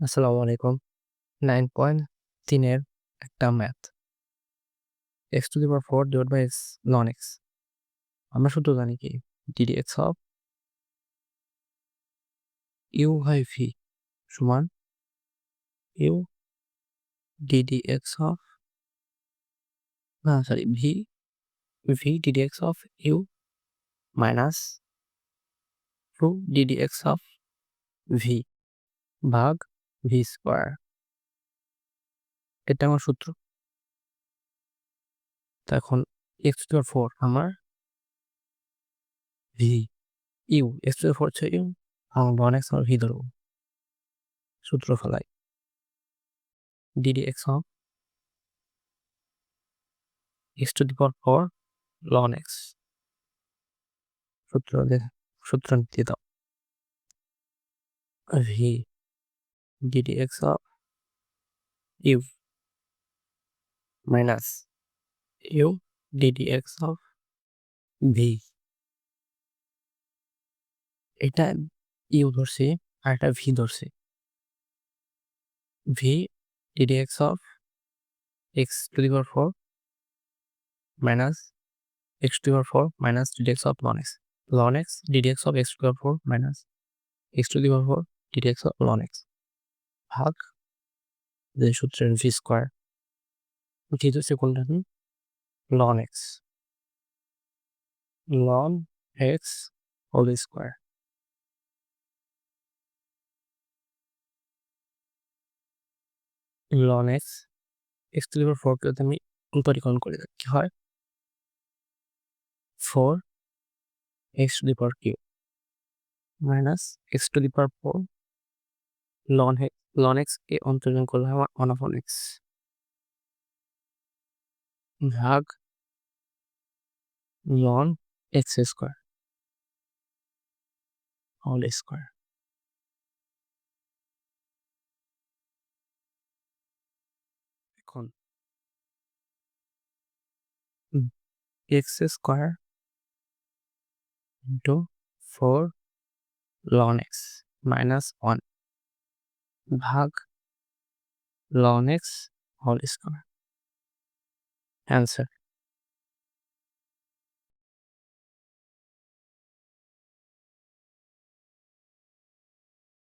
আসসালামু আলাইকুম। Nine point তিনের একটা math. X to the power four divide by x non x. আমরা শুধু জানি কি? D d x of u by v সমান u d d x of না sorry v v d d x of u minus two d d x of v ভাগ v square. এটা আমার সূত্র। এখন এক্স টু ফোর আমার v. U, x to four হচ্ছে u. আমার one x, আমার ভি ধরবো। সূত্র ফেলাই d d x of x to the power four ln x. সূত্র সূত্র দিয়ে দাও। V. D d x of u minus u d d x of v এটা ইউ ধরছি আর এটা ভি ধরছি। V d d x of x to the power four minus x to power four minus d d x of ln x ln x d d x of x to power four minus x to the power four d d x of ln x ভাগ যে সূত্রের v square v হচ্ছে কোনটা? Ln x ln x whole square ln x x to power ফোরকে যদি আমি পরিকলন করি কি হয়? Four x to power q minus x to power four ln x ln x কে অন্তর্জন করলে অফ এক্স ভাগ ln x square whole square এখন x square into four ln x minus one ভাগ ln x whole square answer